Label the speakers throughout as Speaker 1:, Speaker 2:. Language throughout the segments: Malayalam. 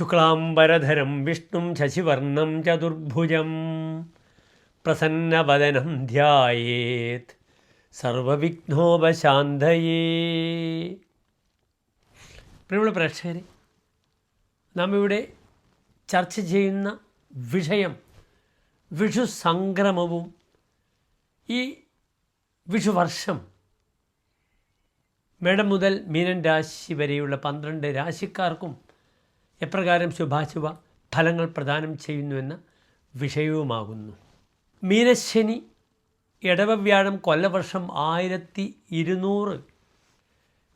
Speaker 1: ശുക്ലാംബരധരം വിഷ്ണും ശശിവർണം ചതുർഭുജം പ്രസന്നവദനം ധ്യായേത് സർവവിഘ്നോപശാന്തയേ പ്രിയമുള്ള പ്രേക്ഷകരെ നാം ഇവിടെ ചർച്ച ചെയ്യുന്ന വിഷയം വിഷു സംക്രമവും ഈ വിഷുവർഷം മേടം മുതൽ മീനൻ രാശി വരെയുള്ള പന്ത്രണ്ട് രാശിക്കാർക്കും എപ്രകാരം ശുഭാശുഭ ഫലങ്ങൾ പ്രദാനം ചെയ്യുന്നുവെന്ന വിഷയവുമാകുന്നു. മീനശനി ഇടവവ്യാഴം കൊല്ലവർഷം ആയിരത്തി ഇരുന്നൂറ്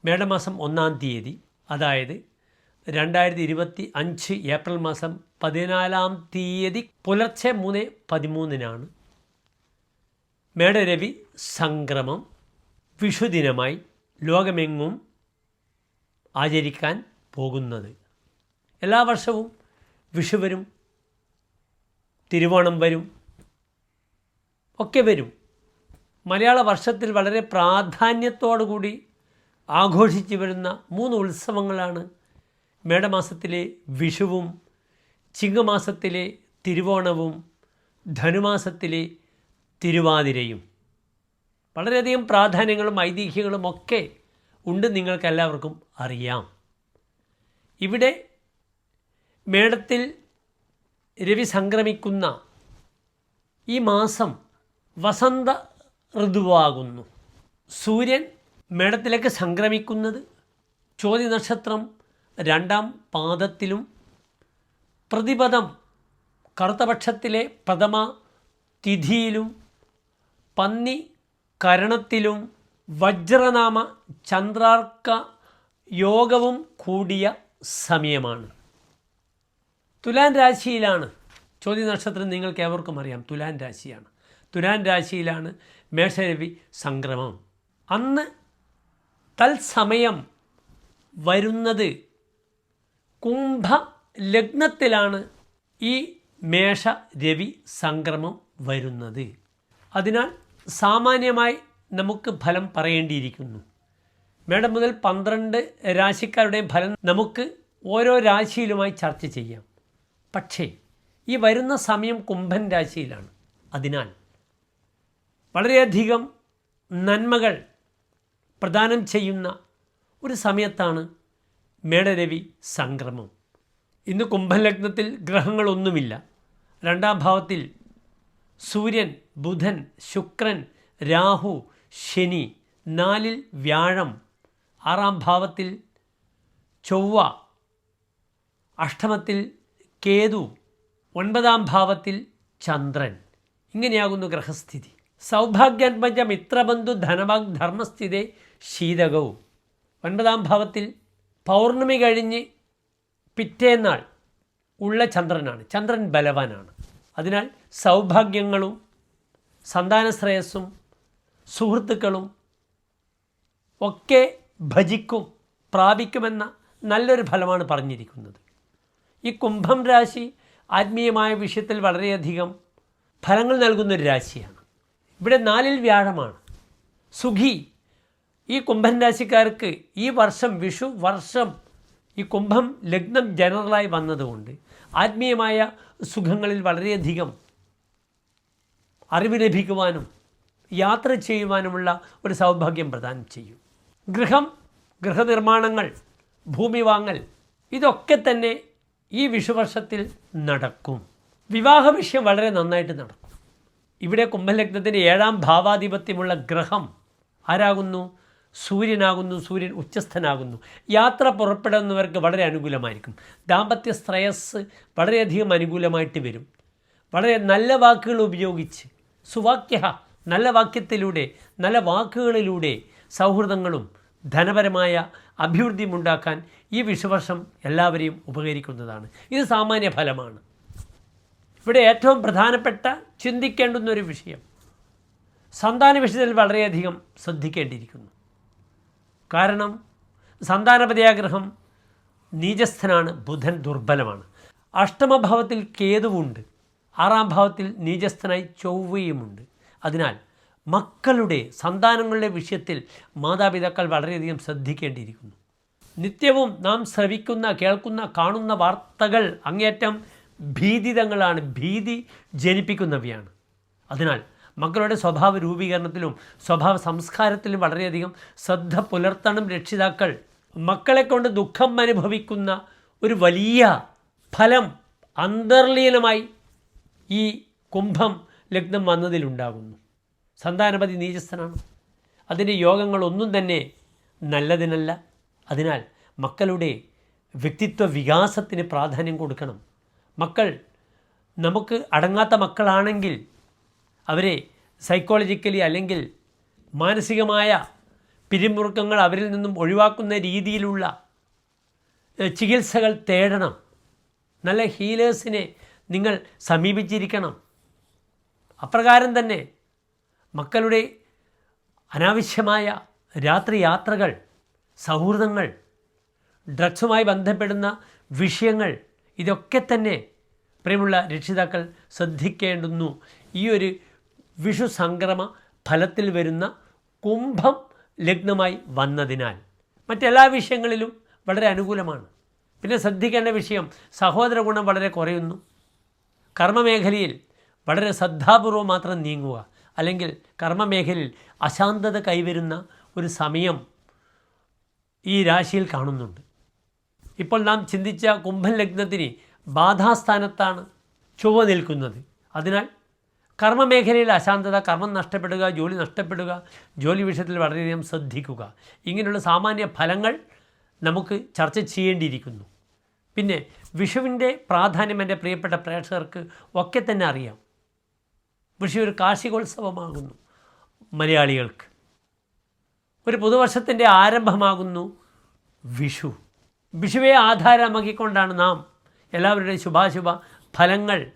Speaker 1: മേടമാസം ഒന്നാം തീയതി അതായത് രണ്ടായിരത്തി ഇരുപത്തി അഞ്ച് ഏപ്രിൽ മാസം പതിനാലാം തീയതി പുലർച്ചെ മൂന്ന് പതിമൂന്നിനാണ് മേടരവി സംക്രമം വിഷുദിനമായി ലോകമെങ്ങും ആചരിക്കാൻ പോകുന്നത്. എല്ലാ വർഷവും വിഷു വരും തിരുവോണം വരും ഒക്കെ വരും. മലയാള വർഷത്തിൽ വളരെ പ്രാധാന്യത്തോടുകൂടി ആഘോഷിച്ചു വരുന്ന മൂന്ന് ഉത്സവങ്ങളാണ് മേടമാസത്തിലെ വിഷുവും ചിങ്ങമാസത്തിലെ തിരുവോണവും ധനുമാസത്തിലെ തിരുവാതിരയും. വളരെയധികം പ്രാധാന്യങ്ങളും ഐതിഹ്യങ്ങളും ഒക്കെ ഉണ്ട് നിങ്ങൾക്കെല്ലാവർക്കും അറിയാം. ഇവിടെ മേടത്തിൽ രവി സംക്രമിക്കുന്ന ഈ മാസം വസന്ത ഋതുവാകുന്നു. സൂര്യൻ മേടത്തിലേക്ക് സംക്രമിക്കുന്നത് ചോതി നക്ഷത്രം രണ്ടാം പാദത്തിലും പ്രതിപദം കറുത്തപക്ഷത്തിലെ പ്രഥമ തിഥിയിലും പന്നി കരണത്തിലും വജ്രനാമ ചന്ദ്രാർക്ക യോഗവും കൂടിയ സമയമാണ്. തുലാൻ രാശിയിലാണ്. ചോദ്യ നക്ഷത്രം നിങ്ങൾക്ക് ഏവർക്കും അറിയാം. തുലാൻ രാശിയാണ്. തുലാൻ രാശിയിലാണ് മേഷരവി സംക്രമം. അന്ന് തത്സമയം വരുന്നത് കുംഭ ലഗ്നത്തിലാണ് ഈ മേഷ രവി സംക്രമം വരുന്നത്. അതിനാൽ സാമാന്യമായി നമുക്ക് ഫലം പറയേണ്ടിയിരിക്കുന്നു. മേടം മുതൽ പന്ത്രണ്ട് രാശിക്കാരുടെയും ഫലം നമുക്ക് ഓരോ രാശിയിലുമായി ചർച്ച ചെയ്യാം. പക്ഷേ ഈ വരുന്ന സമയം കുംഭൻ രാശിയിലാണ്. അതിനാൽ വളരെയധികം നന്മകൾ പ്രദാനം ചെയ്യുന്ന ഒരു സമയത്താണ് മേടരവി സംക്രമം. ഇന്ന് കുംഭൻ ലഗ്നത്തിൽ ഗ്രഹങ്ങളൊന്നുമില്ല. രണ്ടാം ഭാവത്തിൽ സൂര്യൻ ബുധൻ ശുക്രൻ രാഹു ശനി നാലിൽ വ്യാഴം ആറാം ഭാവത്തിൽ ചൊവ്വ അഷ്ടമത്തിൽ കേതു ഒൻപതാം ഭാവത്തിൽ ചന്ദ്രൻ. ഇങ്ങനെയാകുന്നു ഗ്രഹസ്ഥിതി. സൗഭാഗ്യാത്മജ മിത്രബന്ധു ധനവാഗ് ധർമ്മസ്ഥിതി ശീതകവും. ഒൻപതാം ഭാവത്തിൽ പൗർണമി കഴിഞ്ഞ് പിറ്റേന്നാൾ ഉള്ള ചന്ദ്രനാണ്. ചന്ദ്രൻ ബലവാനാണ്. അതിനാൽ സൗഭാഗ്യങ്ങളും സന്താനശ്രേയസ്സും സുഹൃത്തുക്കളും ഒക്കെ ഭജിക്കും പ്രാപിക്കുമെന്ന നല്ലൊരു ഫലമാണ് പറഞ്ഞിരിക്കുന്നത്. ഈ കുംഭം രാശി ആത്മീയമായ വിഷയത്തിൽ വളരെയധികം ഫലങ്ങൾ നൽകുന്നൊരു രാശിയാണ്. ഇവിടെ നാലിൽ വ്യാഴമാണ്. സുഖി ഈ കുംഭൻ രാശിക്കാർക്ക് ഈ വർഷം വിഷു വർഷം ഈ കുംഭം ലഗ്നം ജനറലായി വന്നതുകൊണ്ട് ആത്മീയമായ സുഖങ്ങളിൽ വളരെയധികം അറിവ് ലഭിക്കുവാനും യാത്ര ചെയ്യുവാനുമുള്ള ഒരു സൗഭാഗ്യം പ്രദാനം ചെയ്യും. ഗൃഹം ഗൃഹനിർമ്മാണങ്ങൾ ഭൂമി വാങ്ങൽ ഇതൊക്കെ തന്നെ ഈ വിഷുവർഷത്തിൽ നടക്കും. വിവാഹ വിഷയം വളരെ നന്നായിട്ട് നടക്കും. ഇവിടെ കുംഭലഗ്നത്തിന്റെ ഏഴാം ഭാവാധിപത്യമുള്ള ഗ്രഹം ആരാകുന്നു? സൂര്യനാകുന്നു സൂര്യൻ ഉച്ചസ്ഥനാകുന്നു. യാത്ര പുറപ്പെടുന്നവർക്ക് വളരെ അനുകൂലമായിരിക്കും. ദാമ്പത്യ ശ്രേയസ് വളരെയധികം അനുകൂലമായിട്ട് വരും. വളരെ നല്ല വാക്കുകൾ ഉപയോഗിച്ച് സുവാക്യ നല്ല വാക്യത്തിലൂടെ നല്ല വാക്കുകളിലൂടെ സൗഹൃദങ്ങളും ധനപരമായ അഭിവൃദ്ധിയും ഉണ്ടാക്കാൻ ഈ വിഷുവർഷം എല്ലാവരെയും ഉപകരിക്കുന്നതാണ്. ഇത് സാമാന്യ ഫലമാണ്. ഇവിടെ ഏറ്റവും പ്രധാനപ്പെട്ട ചിന്തിക്കേണ്ടുന്നൊരു വിഷയം. സന്താന വിഷയത്തിൽ വളരെയധികം ശ്രദ്ധിക്കേണ്ടിയിരിക്കുന്നു. കാരണം സന്താനപതിയാഗ്രഹം നീചസ്ഥനാണ് ബുധൻ ദുർബലമാണ്. അഷ്ടമഭാവത്തിൽ കേതുവുണ്ട്. ആറാം ഭാവത്തിൽ നീചസ്ഥനായി ചൊവ്വയുമുണ്ട്. അതിനാൽ മക്കളുടെ സന്താനങ്ങളുടെ വിഷയത്തിൽ മാതാപിതാക്കൾ വളരെയധികം ശ്രദ്ധിക്കേണ്ടിയിരിക്കുന്നു. നിത്യവും നാം ശ്രവിക്കുന്ന കേൾക്കുന്ന കാണുന്ന വാർത്തകൾ അങ്ങേറ്റം ഭീതിതങ്ങളാണ്. ഭീതി ജനിപ്പിക്കുന്നവയാണ്. അതിനാൽ മക്കളുടെ സ്വഭാവ രൂപീകരണത്തിലും സ്വഭാവ സംസ്കാരത്തിലും വളരെയധികം ശ്രദ്ധ പുലർത്തണം രക്ഷിതാക്കൾ. മക്കളെ കൊണ്ട് ദുഃഖം അനുഭവിക്കുന്ന ഒരു വലിയ ഫലം അന്തർലീനമായി ഈ കുംഭം ലഗ്നം വന്നതിലുണ്ടാകുന്നു. സന്താനപതി നീചസ്ഥനാണ്. അതിന്റെ യോഗങ്ങളൊന്നും തന്നെ നല്ലതിനല്ല. അതിനാൽ മക്കളുടെ വ്യക്തിത്വ വികാസത്തിന് പ്രാധാന്യം കൊടുക്കണം. മക്കൾ നമുക്ക് അടങ്ങാത്ത മക്കളാണെങ്കിൽ അവരെ സൈക്കോളജിക്കലി അല്ലെങ്കിൽ മാനസികമായ പിരിമുറുക്കങ്ങൾ അവരിൽ നിന്നും ഒഴിവാക്കുന്ന രീതിയിലുള്ള ചികിത്സകൾ തേടണം. നല്ല ഹീലേഴ്സിനെ നിങ്ങൾ സമീപിച്ചിരിക്കണം. അപ്രകാരം തന്നെ മക്കളുടെ അനാവശ്യമായ രാത്രി യാത്രകൾ സൗഹൃദങ്ങൾ ഡ്രഗ്സുമായി ബന്ധപ്പെടുന്ന വിഷയങ്ങൾ ഇതൊക്കെ തന്നെ പ്രിയമുള്ള രക്ഷിതാക്കൾ ശ്രദ്ധിക്കേണ്ടുന്നു. ഈ ഒരു വിഷു സംക്രമ ഫലത്തിൽ വരുന്ന കുംഭം ലഗ്നമായി വന്നതിനാൽ മറ്റെല്ലാ വിഷയങ്ങളിലും വളരെ അനുകൂലമാണ്. പിന്നെ ശ്രദ്ധിക്കേണ്ട വിഷയം സഹോദര ഗുണം വളരെ കുറയുന്നു. കർമ്മമേഖലയിൽ വളരെ ശ്രദ്ധാപൂർവം മാത്രം നീങ്ങുക. അല്ലെങ്കിൽ കർമ്മമേഖലയിൽ അശാന്തത കൈവരുന്ന ഒരു സമയം ഈ രാശിയിൽ കാണുന്നുണ്ട്. ഇപ്പോൾ നാം ചിന്തിച്ച കുംഭൻ ലഗ്നത്തിന് ബാധാസ്ഥാനത്താണ് ചൊവ്വ നിൽക്കുന്നത്. അതിനാൽ കർമ്മമേഖലയിൽ അശാന്തത കർമ്മം നഷ്ടപ്പെടുക ജോലി നഷ്ടപ്പെടുക ജോലി വിഷയത്തിൽ വളരെയധികം ശ്രദ്ധിക്കുക. ഇങ്ങനെയുള്ള സാമാന്യ ഫലങ്ങൾ നമുക്ക് ചർച്ച ചെയ്യേണ്ടിയിരിക്കുന്നു. പിന്നെ വിഷുവിന്റെ പ്രാധാന്യം എന്റെ പ്രിയപ്പെട്ട പ്രേക്ഷകർക്ക് ഒക്കെ തന്നെ അറിയാം. വിഷു ഒരു കാർഷികോത്സവമാകുന്നു മലയാളികൾക്ക്. ഒരു പുതുവർഷത്തിന്റെ ആരംഭമാകുന്നു വിഷു. വിഷുവെ ആധാരമാക്കിക്കൊണ്ടാണ് നാം എല്ലാവരുടെയും ശുഭാശുഭ ഫലങ്ങൾ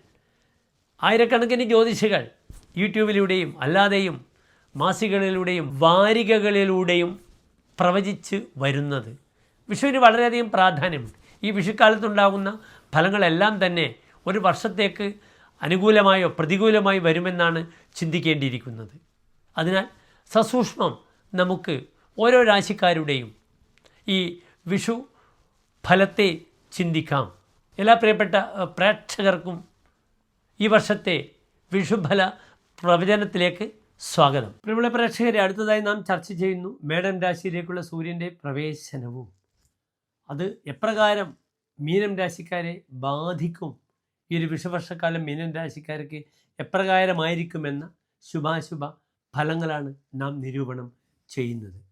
Speaker 1: ആയിരക്കണക്കിന് ജ്യോതിഷികൾ യൂട്യൂബിലൂടെയും അല്ലാതെയും മാസികകളിലൂടെയും വാരികകളിലൂടെയും പ്രവചിച്ച് വരുന്നത്. വിഷുവിന് വളരെയധികം പ്രാധാന്യമുണ്ട്. ഈ വിഷുക്കാലത്തുണ്ടാകുന്ന ഫലങ്ങളെല്ലാം തന്നെ ഒരു വർഷത്തേക്ക് അനുകൂലമായോ പ്രതികൂലമായി വരുമെന്നാണ് ചിന്തിക്കേണ്ടിയിരിക്കുന്നത്. അതിനാൽ സസൂക്ഷ്മം നമുക്ക് ഓരോ രാശിക്കാരുടെയും ഈ വിഷു ഫലത്തെ ചിന്തിക്കാം. എല്ലാ പ്രിയപ്പെട്ട പ്രേക്ഷകർക്കും ഈ വർഷത്തെ വിഷുഫല പ്രവചനത്തിലേക്ക് സ്വാഗതം. പ്രിയമുള്ള പ്രേക്ഷകരെ അടുത്തതായി നാം ചർച്ച ചെയ്യുന്നു മേടം രാശിയിലേക്കുള്ള സൂര്യന്റെ പ്രവേശനവും. അത് എപ്രകാരം മീനം രാശിക്കാരെ ബാധിക്കും ഈ ഒരു വിഷുവർഷക്കാലം മീനം രാശിക്കാർക്ക് എപ്രകാരമായിരിക്കുമെന്ന ശുഭാശുഭ ഫലങ്ങളാണ് നാം നിരൂപണം ചെയ്യുന്നത്.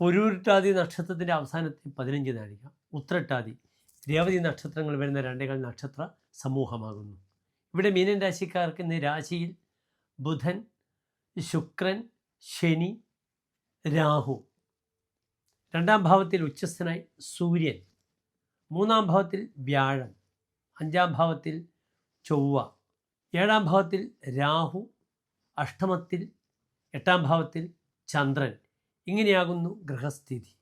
Speaker 1: പൊരൂരിട്ടാതി നക്ഷത്രത്തിന്റെ അവസാനത്തെ പതിനഞ്ച് നാഴിക ഉത്രട്ടാതി രേവതി നക്ഷത്രങ്ങൾ വരുന്ന രണ്ടേകാൽ നക്ഷത്ര സമൂഹമാകുന്നു. ഇവിടെ മീനൻ രാശിക്കാർക്ക് ഇന്ന് രാശിയിൽ ബുധൻ ശുക്രൻ ശനി രാഹു രണ്ടാം ഭാവത്തിൽ ഉച്ചസ്ഥനായി സൂര്യൻ. മൂന്നാം ഭാവത്തിൽ വ്യാഴം അഞ്ചാം ഭാവത്തിൽ ചൊവ്വ. ഏഴാം ഭാവത്തിൽ രാഹു. അഷ്ടമത്തിൽ എട്ടാം ഭാവത്തിൽ ചന്ദ്രൻ. ഇങ്ങനെയാകുന്നു ഗ്രഹസ്ഥിതി.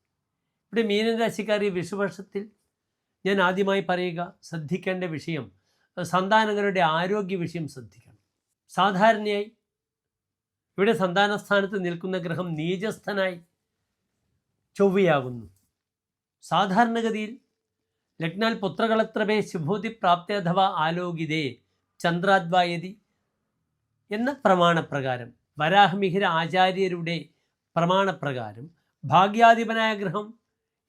Speaker 1: ഇവിടെ മീനൻ രാശിക്കാർ വിഷുവർഷത്തിൽ ഞാൻ ആദ്യമായി പറയുക ശ്രദ്ധിക്കേണ്ട വിഷയം സന്താനങ്ങളുടെ ആരോഗ്യ വിഷയം ശ്രദ്ധിക്കണം. സാധാരണയായി ഇവിടെ സന്താനസ്ഥാനത്ത് നിൽക്കുന്ന ഗ്രഹം നീചസ്ഥനായി ചൊവ്വയാകുന്നു. സാധാരണഗതിയിൽ ലഗ്നാൽ പുത്രകളത്രമേ ശുഭൂതി പ്രാപ്തി അഥവാ ആലോകിതേ ചന്ദ്രാദ്വായതി എന്ന പ്രമാണപ്രകാരം വരാഹമിഹിര ആചാര്യരുടെ പ്രമാണപ്രകാരം ഭാഗ്യാധിപനായ ഗ്രഹം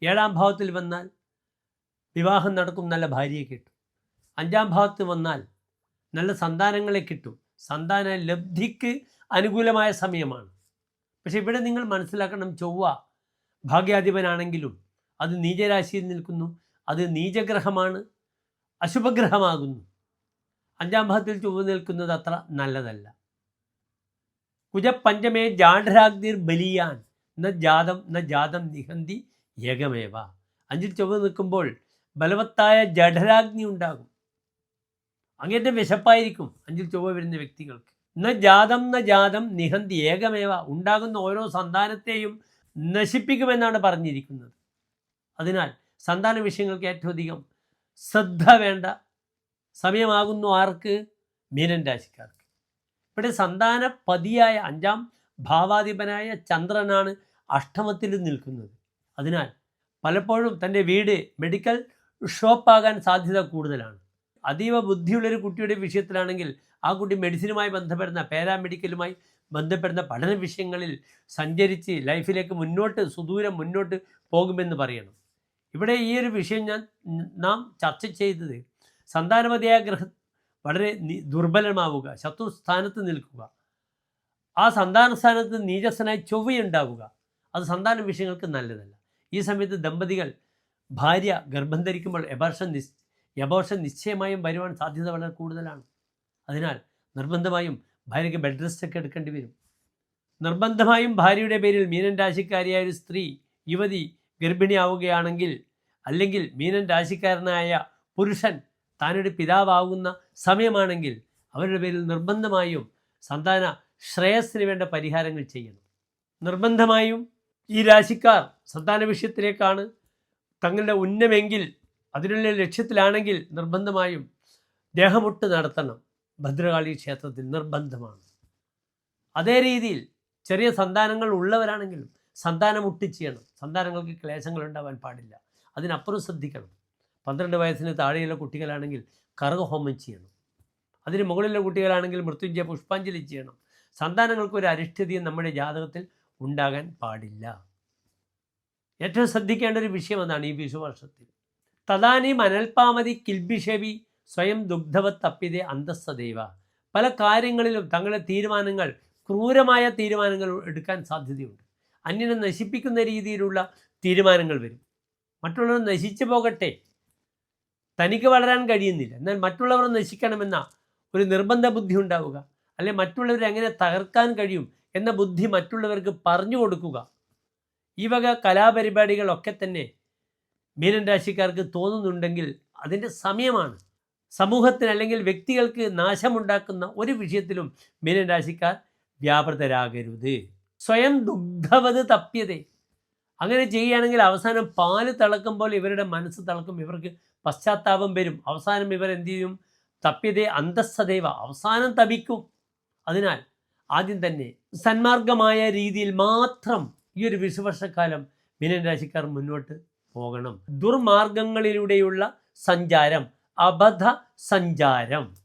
Speaker 1: ഏഴാം ഭാവത്തിൽ വന്നാൽ വിവാഹം നടക്കും നല്ല ഭാര്യയെ കിട്ടും. അഞ്ചാം ഭാവത്ത് വന്നാൽ നല്ല സന്താനങ്ങളെ കിട്ടും. സന്താന ലബ്ധിക്ക് അനുകൂലമായ സമയമാണ്. പക്ഷെ ഇവിടെ നിങ്ങൾ മനസ്സിലാക്കണം ചൊവ്വ ഭാഗ്യാധിപനാണെങ്കിലും അത് നീചരാശിയിൽ നിൽക്കുന്നു. അത് നീചഗ്രഹമാണ്. അശുഭഗ്രഹമാകുന്നു. അഞ്ചാം ഭാഗത്തിൽ ചൊവ്വ നിൽക്കുന്നത് അത്ര നല്ലതല്ല. കുജപഞ്ചമേ ജാഠരാഗ്നിർ ബലിയാൻ. ന ജാതം ന ജാതം നിഹന്തി ഏകമേവ. അഞ്ചിൽ ചൊവ്വ നിൽക്കുമ്പോൾ ബലവത്തായ ജഠരാഗ്നി ഉണ്ടാകും. അങ്ങേറ്റം വിശപ്പായിരിക്കും അഞ്ചിൽ ചൊവ്വ വരുന്ന വ്യക്തികൾക്ക്. ന ജാതം ന ജാതം നിഹന്തി ഏകമേവ. ഉണ്ടാകുന്ന ഓരോ സന്താനത്തെയും നശിപ്പിക്കുമെന്നാണ് പറഞ്ഞിരിക്കുന്നത്. അതിനാൽ സന്താന വിഷയങ്ങൾക്ക് ഏറ്റവും അധികം ശ്രദ്ധ വേണ്ട സമയമാകുന്നു ആർക്ക്? മീനൻ രാശിക്കാർക്ക്. ഇവിടെ സന്താന പതിയായ അഞ്ചാം ഭാവാധിപനായ ചന്ദ്രനാണ് അഷ്ടമത്തിൽ നിൽക്കുന്നത്. അതിനാൽ പലപ്പോഴും തന്റെ വീട് മെഡിക്കൽ ഷോപ്പാകാൻ സാധ്യത കൂടുതലാണ്. അതീവ ബുദ്ധിയുള്ളൊരു കുട്ടിയുടെ വിഷയത്തിലാണെങ്കിൽ ആ കുട്ടി മെഡിസിനുമായി ബന്ധപ്പെടുന്ന പാരാമെഡിക്കലുമായി ബന്ധപ്പെടുന്ന പഠന വിഷയങ്ങളിൽ സഞ്ചരിച്ച് ലൈഫിലേക്ക് മുന്നോട്ട് സുദൂരം മുന്നോട്ട് പോകുമെന്ന് പറയണം. ഇവിടെ ഈ ഒരു വിഷയം ഞാൻ നാം ചർച്ച ചെയ്തത് സന്താനപതിയായ ഗ്രഹം വളരെ ദുർബലമാവുക ശത്രു സ്ഥാനത്ത് നിൽക്കുക. ആ സന്താന സ്ഥാനത്ത് നീചസ്സനായി ചൊവ്വയുണ്ടാവുക. അത് സന്താന വിഷയങ്ങൾക്ക് നല്ലതല്ല. ഈ സമയത്ത് ദമ്പതികൾ ഭാര്യ ഗർഭം ധരിക്കുമ്പോൾ എബോർഷൻ നിശ് എബോർഷൻ നിശ്ചയമായും വരുവാൻ സാധ്യത വളരെ കൂടുതലാണ്. അതിനാൽ നിർബന്ധമായും ഭാര്യയ്ക്ക് ബെഡ് റെസ്റ്റ് ഒക്കെ എടുക്കേണ്ടി വരും. നിർബന്ധമായും ഭാര്യയുടെ പേരിൽ മീനൻ രാശിക്കാരിയായ ഒരു സ്ത്രീ യുവതി ഗർഭിണിയാവുകയാണെങ്കിൽ അല്ലെങ്കിൽ മീനൻ രാശിക്കാരനായ പുരുഷൻ താനൊരു പിതാവാകുന്ന സമയമാണെങ്കിൽ അവരുടെ പേരിൽ നിർബന്ധമായും സന്താന ശ്രേയസ്സിന് വേണ്ട പരിഹാരങ്ങൾ ചെയ്യണം. നിർബന്ധമായും ഈ രാശിക്കാർ സന്താന വിഷയത്തിലേക്കാണ് തങ്ങളുടെ ഉന്നമെങ്കിൽ അതിനുള്ള ലക്ഷ്യത്തിലാണെങ്കിൽ നിർബന്ധമായും ദേഹമൊട്ട് നടത്തണം. ഭദ്രകാളി ക്ഷേത്രത്തിൽ നിർബന്ധമാണ്. അതേ രീതിയിൽ ചെറിയ സന്താനങ്ങൾ ഉള്ളവരാണെങ്കിലും സന്താനം ഒട്ടിച്ചെയ്യണം സന്താനങ്ങൾക്ക് ക്ലേശങ്ങൾ ഉണ്ടാവാൻ പാടില്ല. അതിനപ്പുറം ശ്രദ്ധിക്കണം. പന്ത്രണ്ട് വയസ്സിന് താഴെയുള്ള കുട്ടികളാണെങ്കിൽ കറുകഹോമം ചെയ്യണം. അതിന് മുകളിലുള്ള കുട്ടികളാണെങ്കിൽ മൃത്യുഞ്ജയ പുഷ്പാഞ്ജലി ചെയ്യണം. സന്താനങ്ങൾക്ക് ഒരു അരിഷ്ടതയും നമ്മുടെ ജാതകത്തിൽ ഉണ്ടാകാൻ പാടില്ല. ഏറ്റവും ശ്രദ്ധിക്കേണ്ട ഒരു വിഷയം എന്നാണ് ഈ വിഷുവർഷത്തിൽ. തദാനി അനൽപാമതി കിൽബിഷവി സ്വയം ദുഗ്ധവത് തപ്പിതെ അന്തസ്സദൈവ പല കാര്യങ്ങളിലും തങ്ങളുടെ തീരുമാനങ്ങൾ ക്രൂരമായ തീരുമാനങ്ങൾ എടുക്കാൻ സാധ്യതയുണ്ട്. അന്യനെ നശിപ്പിക്കുന്ന രീതിയിലുള്ള തീരുമാനങ്ങൾ വരും. മറ്റുള്ളവർ നശിച്ചു പോകട്ടെ. തനിക്ക് വളരാൻ കഴിയുന്നില്ല. എന്നാൽ മറ്റുള്ളവർ നശിക്കണമെന്ന ഒരു നിർബന്ധ ബുദ്ധി ഉണ്ടാവുക. അല്ലെ മറ്റുള്ളവരെ എങ്ങനെ തകർക്കാൻ കഴിയും എന്ന ബുദ്ധി മറ്റുള്ളവർക്ക് പറഞ്ഞു കൊടുക്കുക. ഈ വക കലാപരിപാടികളൊക്കെ തന്നെ മീനൻ രാശിക്കാർക്ക് തോന്നുന്നുണ്ടെങ്കിൽ അതിന്റെ സമയമാണ്. സമൂഹത്തിന് അല്ലെങ്കിൽ വ്യക്തികൾക്ക് നാശമുണ്ടാക്കുന്ന ഒരു വിഷയത്തിലും മീനരാശിക്കാർ വ്യാപൃതരാകരുത്. സ്വയം ദുഗ്ധവത് തപ്യതേ അങ്ങനെ ചെയ്യുകയാണെങ്കിൽ അവസാനം പാൽ തിളക്കുമ്പോൾ ഇവരുടെ മനസ്സ് തിളക്കും ഇവർക്ക് പശ്ചാത്താപം വരും. അവസാനം ഇവർ എന്തു ചെയ്യും? തപ്യതേ അന്തസ്സദേവ അവസാനം തപിക്കും. അതിനാൽ ആദ്യം തന്നെ സന്മാർഗമായ രീതിയിൽ മാത്രം ഈ ഒരു വിഷുവർഷക്കാലം മീനൻ രാശിക്കാർ മുന്നോട്ട് പോകണം. ദുർമാർഗങ്ങളിലൂടെയുള്ള സഞ്ചാരം അബദ്ധ സഞ്ചാരം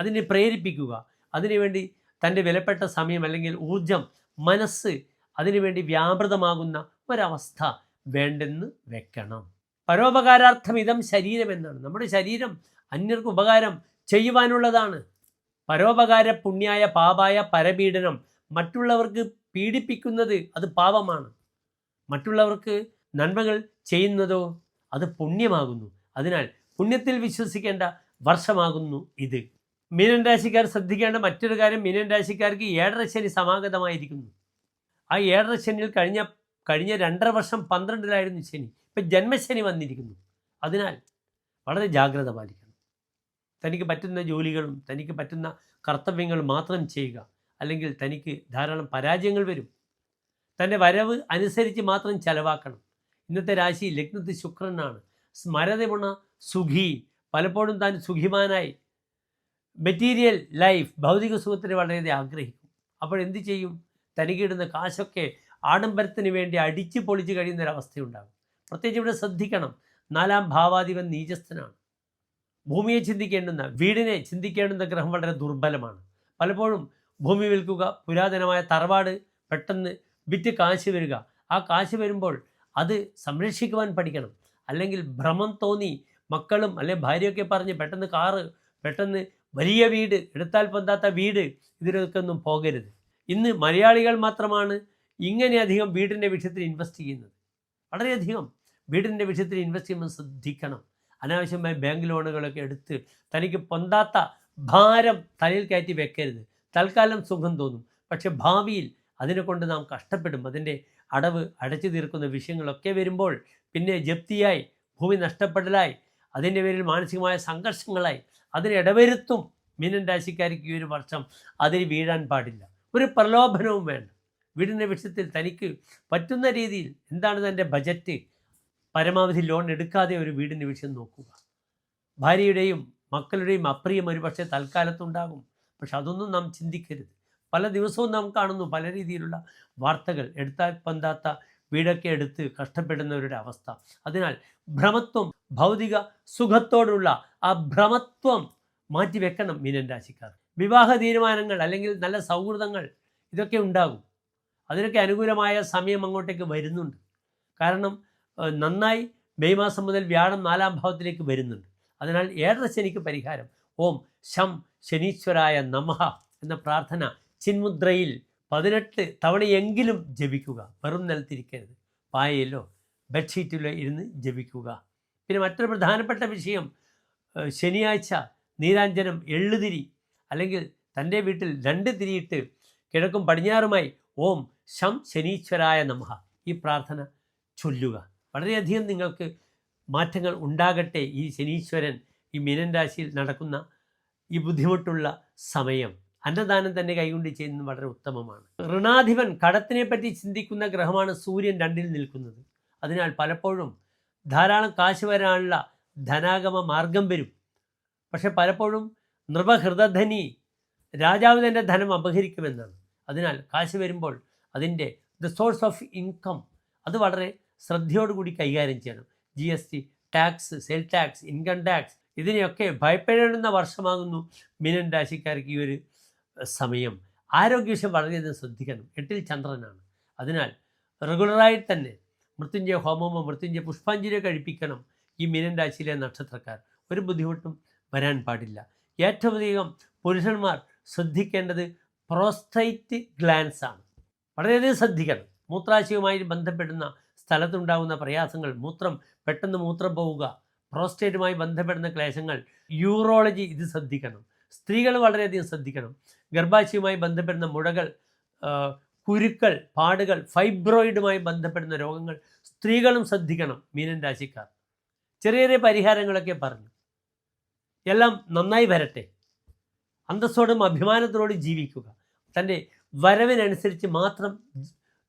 Speaker 1: അതിനെ പ്രേരിപ്പിക്കുക. അതിനുവേണ്ടി തന്റെ വിലപ്പെട്ട സമയം അല്ലെങ്കിൽ ഊർജം മനസ്സ് അതിനുവേണ്ടി വ്യാപൃതമാകുന്ന ഒരവസ്ഥ വേണ്ടെന്ന് വെക്കണം. പരോപകാരാർത്ഥം ഇതം ശരീരം എന്നാണ്. നമ്മുടെ ശരീരം അന്യർക്ക് ഉപകാരം ചെയ്യുവാനുള്ളതാണ്. പരോപകാര പുണ്യായ പാപായ പരപീഡനം മറ്റുള്ളവർക്ക് പീഡിപ്പിക്കുന്നത് അത് പാപമാണ്. മറ്റുള്ളവർക്ക് നന്മകൾ ചെയ്യുന്നതോ അത് പുണ്യമാകുന്നു. അതിനാൽ പുണ്യത്തിൽ വിശ്വസിക്കേണ്ട വർഷമാകുന്നു ഇത്. മീനൻ രാശിക്കാർ ശ്രദ്ധിക്കേണ്ട മറ്റൊരു കാര്യം മീനൻ രാശിക്കാർക്ക് ഏഴര ശനി സമാഗതമായിരിക്കുന്നു. ആ ഏഴര ശനിയിൽ കഴിഞ്ഞ കഴിഞ്ഞ രണ്ടര വർഷം പന്ത്രണ്ടിലായിരുന്നു ശനി. ഇപ്പം ജന്മശനി വന്നിരിക്കുന്നു. അതിനാൽ വളരെ ജാഗ്രത പാലിക്കണം. തനിക്ക് പറ്റുന്ന ജോലികളും തനിക്ക് പറ്റുന്ന കർത്തവ്യങ്ങളും മാത്രം ചെയ്യുക. അല്ലെങ്കിൽ തനിക്ക് ധാരാളം പരാജയങ്ങൾ വരും. തന്റെ വരവ് അനുസരിച്ച് മാത്രം ചെലവാക്കണം. ഇന്നത്തെ രാശി ലഗ്നത്തിൽ ശുക്രനാണ്. സ്മരതമുണ സുഖി. പലപ്പോഴും താൻ സുഖിമാനായി. മെറ്റീരിയൽ ലൈഫ് ഭൗതിക സുഖത്തിന് വളരെയധികം ആഗ്രഹിക്കും. അപ്പോൾ എന്ത് ചെയ്യും? തനിക്കിടുന്ന കാശൊക്കെ ആഡംബരത്തിന് വേണ്ടി അടിച്ചു പൊളിച്ച് കഴിയുന്ന ഒരവസ്ഥയുണ്ടാകും പ്രത്യേകിച്ച് ഇവിടെ ശ്രദ്ധിക്കണം. നാലാം ഭാവാധിപൻ നീചസ്ഥനാണ്. ഭൂമിയെ ചിന്തിക്കേണ്ടുന്ന വീടിനെ ചിന്തിക്കേണ്ടുന്ന ഗ്രഹം വളരെ ദുർബലമാണ്. പലപ്പോഴും ഭൂമി വിൽക്കുക പുരാതനമായ തറവാട് പെട്ടെന്ന് വിറ്റ് കാശ് വരിക. ആ കാശ് വരുമ്പോൾ അത് സംരക്ഷിക്കുവാൻ പഠിക്കണം. അല്ലെങ്കിൽ ഭ്രമം തോന്നി മക്കളും അല്ലെ ഭാര്യയൊക്കെ പറഞ്ഞ് പെട്ടെന്ന് കാറ് പെട്ടെന്ന് വലിയ വീട് എടുത്താൽ പൊന്താത്ത വീട് ഇതിലൊക്കെ ഒന്നും പോകരുത്. ഇന്ന് മലയാളികൾ മാത്രമാണ് ഇങ്ങനെയധികം വീടിന്റെ വിഷയത്തിൽ ഇൻവെസ്റ്റ് ചെയ്യുന്നത്. വളരെയധികം വീടിന്റെ വിഷയത്തിൽ ഇൻവെസ്റ്റ് ചെയ്യുമ്പോൾ ശ്രദ്ധിക്കണം. അനാവശ്യമായ ബാങ്ക് ലോണുകളൊക്കെ എടുത്ത് തനിക്ക് പൊന്താത്ത ഭാരം തലയിൽ കയറ്റി വെക്കരുത്. തൽക്കാലം സുഖം തോന്നും. പക്ഷെ ഭാവിയിൽ അതിനെ കൊണ്ട് നാം കഷ്ടപ്പെടും. അതിന്റെ അടവ് അടച്ചു തീർക്കുന്ന വിഷയങ്ങളൊക്കെ വരുമ്പോൾ പിന്നെ ജപ്തിയായി ഭൂമി നഷ്ടപ്പെടലായി അതിന്റെ പേരിൽ മാനസികമായ സംഘർഷങ്ങളായി അതിന് ഇടവരുത്തും. മീനൻ രാശിക്കാർക്ക് ഈ ഒരു വർഷം അതിൽ വീഴാൻ പാടില്ല. ഒരു പ്രലോഭനവും വേണ്ട. വീടിന്റെ വിഷയത്തിൽ തനിക്ക് പറ്റുന്ന രീതിയിൽ എന്താണ് തന്റെ ബജറ്റ് പരമാവധി ലോൺ എടുക്കാതെ ഒരു വീടിന്റെ വിഷയം നോക്കുക. ഭാര്യയുടെയും മക്കളുടെയും അപ്രിയം ഒരുപക്ഷെ തൽക്കാലത്തുണ്ടാകും. പക്ഷെ അതൊന്നും നാം ചിന്തിക്കരുത്. പല ദിവസവും നാം കാണുന്നു പല രീതിയിലുള്ള വാർത്തകൾ. എടുത്താൽ പന്താത്ത വീടൊക്കെ എടുത്ത് കഷ്ടപ്പെടുന്നവരുടെ അവസ്ഥ. അതിനാൽ ഭ്രമത്വം ഭൗതിക സുഖത്തോടുള്ള ആ ഭ്രമത്വം മാറ്റിവെക്കണം മീനൻ രാശിക്കാർ. വിവാഹ തീരുമാനങ്ങൾ അല്ലെങ്കിൽ നല്ല സൗഹൃദങ്ങൾ ഇതൊക്കെ ഉണ്ടാകും. അതിനൊക്കെ അനുകൂലമായ സമയം അങ്ങോട്ടേക്ക് വരുന്നുണ്ട്. കാരണം നന്നായി മെയ് മാസം മുതൽ വ്യാഴം നാലാം ഭാവത്തിലേക്ക് വരുന്നുണ്ട്. അതിനാൽ ഏഴര ശനിക്ക് പരിഹാരം. ഓം ശം ശനീശ്വരായ നമഹ എന്ന പ്രാർത്ഥന ചിന്മുദ്രയിൽ പതിനെട്ട് തവണയെങ്കിലും ജപിക്കുക. വെറും നിലത്തിരിക്കരുത്. പായയിലോ ബെഡ്ഷീറ്റിലോ ഇരുന്ന് ജപിക്കുക. പിന്നെ മറ്റൊരു പ്രധാനപ്പെട്ട വിഷയം ശനിയാഴ്ച നീരാഞ്ജനം എള്ളുതിരി അല്ലെങ്കിൽ തന്റെ വീട്ടിൽ രണ്ട് തിരിയിട്ട് കിഴക്കും പടിഞ്ഞാറുമായി ഓം ശം ശനീശ്വരായ നമഃ. ഈ പ്രാർത്ഥന ചൊല്ലുക. വളരെയധികം നിങ്ങൾക്ക് മാറ്റങ്ങൾ ഉണ്ടാകട്ടെ ഈ ശനീശ്വരൻ ഈ മീനൻ രാശിയിൽ നടക്കുന്ന ഈ ബുദ്ധിമുട്ടുള്ള സമയം. അന്നദാനം തന്നെ കൈകൊണ്ട് ചെയ്യുന്നത് വളരെ ഉത്തമമാണ്. ഋണാധിപൻ കടത്തിനെ പറ്റി ചിന്തിക്കുന്ന ഗ്രഹമാണ് സൂര്യൻ രണ്ടിൽ നിൽക്കുന്നത്. അതിനാൽ പലപ്പോഴും ധാരാളം കാശ് വരാനുള്ള ധനാഗമ മാർഗം വരും. പക്ഷെ പലപ്പോഴും നൃപഹൃതധനി രാജാവ് തന്നെ ധനം അപഹരിക്കുമെന്നാണ്. അതിനാൽ കാശ് വരുമ്പോൾ അതിന്റെ ദ സോഴ്സ് ഓഫ് ഇൻകം അത് വളരെ ശ്രദ്ധയോടുകൂടി കൈകാര്യം ചെയ്യണം. G S T tax sale tax income tax ഇതിനെയൊക്കെ ഭയപ്പെടേണ്ടുന്ന വർഷമാകുന്നു. മീനൻ രാശിക്കാർക്ക് ഈ ഒരു സമയം ആരോഗ്യവിഷയം വളരെയധികം ശ്രദ്ധിക്കണം. എട്ടിൽ ചന്ദ്രനാണ്. അതിനാൽ റെഗുലറായി തന്നെ മൃത്യുഞ്ജയ ഹോമമോ മൃത്യുഞ്ജയ പുഷ്പാഞ്ജലിയോ കഴിപ്പിക്കണം ഈ മീനൻ രാശിയിലെ നക്ഷത്രക്കാർ. ഒരു ബുദ്ധിമുട്ടും വരാൻ പാടില്ല. ഏറ്റവും അധികം പുരുഷന്മാർ ശ്രദ്ധിക്കേണ്ടത് പ്രോസ്റ്റൈറ്റ് ഗ്ലാൻസ് ആണ്. വളരെയധികം ശ്രദ്ധിക്കണം. മൂത്രാശയവുമായി ബന്ധപ്പെടുന്ന സ്ഥലത്തുണ്ടാകുന്ന പ്രയാസങ്ങൾ മൂത്രം പെട്ടെന്ന് മൂത്രം പോവുക പ്രോസ്റ്റേറ്റുമായി ബന്ധപ്പെടുന്ന ക്ലേശങ്ങൾ യൂറോളജി ഇത് ശ്രദ്ധിക്കണം. സ്ത്രീകൾ വളരെയധികം ശ്രദ്ധിക്കണം. ഗർഭാശയവുമായി ബന്ധപ്പെടുന്ന മുഴകൾ കുരുക്കൾ പാടുകൾ ഫൈബ്രോയിഡുമായി ബന്ധപ്പെടുന്ന രോഗങ്ങൾ സ്ത്രീകളും ശ്രദ്ധിക്കണം മീനൻ രാശിക്കാർ. ചെറിയ ചെറിയ പരിഹാരങ്ങളൊക്കെ പറഞ്ഞു. എല്ലാം നന്നായി വരട്ടെ. അന്തസ്സോടും അഭിമാനത്തോടും ജീവിക്കുക. തന്റെ വരവിനനുസരിച്ച് മാത്രം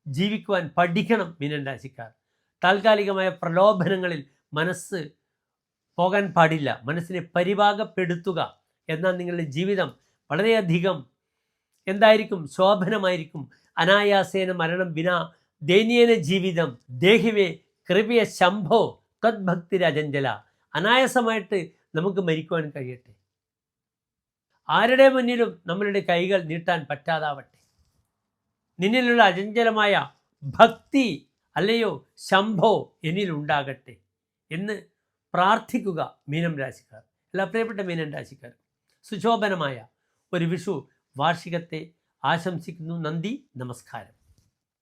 Speaker 1: ജീവിക്കുവാൻ പഠിക്കണം മീനൻ രാശിക്കാർ. താൽക്കാലികമായ പ്രലോഭനങ്ങളിൽ മനസ്സ് പോകാൻ പാടില്ല. മനസ്സിനെ പരിഭാഗപ്പെടുത്തുക എന്നാൽ നിങ്ങളുടെ ജീവിതം വളരെയധികം എന്തായിരിക്കും? ശോഭനമായിരിക്കും. അനായാസേന മരണം വിനാ ദയനീയന ജീവിതം ദേഹിവേ കൃപയ ശംഭോ തദ്ഭക്തിരജഞ്ചല അനായാസമായിട്ട് നമുക്ക് മരിക്കുവാൻ കഴിയട്ടെ. ആരുടെ മുന്നിലും നമ്മളുടെ കൈകൾ നീട്ടാൻ പറ്റാതാവട്ടെ. നിന്നിലുള്ള അചഞ്ചലമായ ഭക്തി അല്ലയോ ശംഭോ എന്നിലുണ്ടാകട്ടെ എന്ന് പ്രാർത്ഥിക്കുക മീനം രാശിക്കാർ എല്ലാ പ്രിയപ്പെട്ട മീനം രാശിക്കാർ സുശോഭനമായ ഒരു വിഷു വാർഷികത്തെ ആശംസിക്കുന്നു. നന്ദി നമസ്കാരം.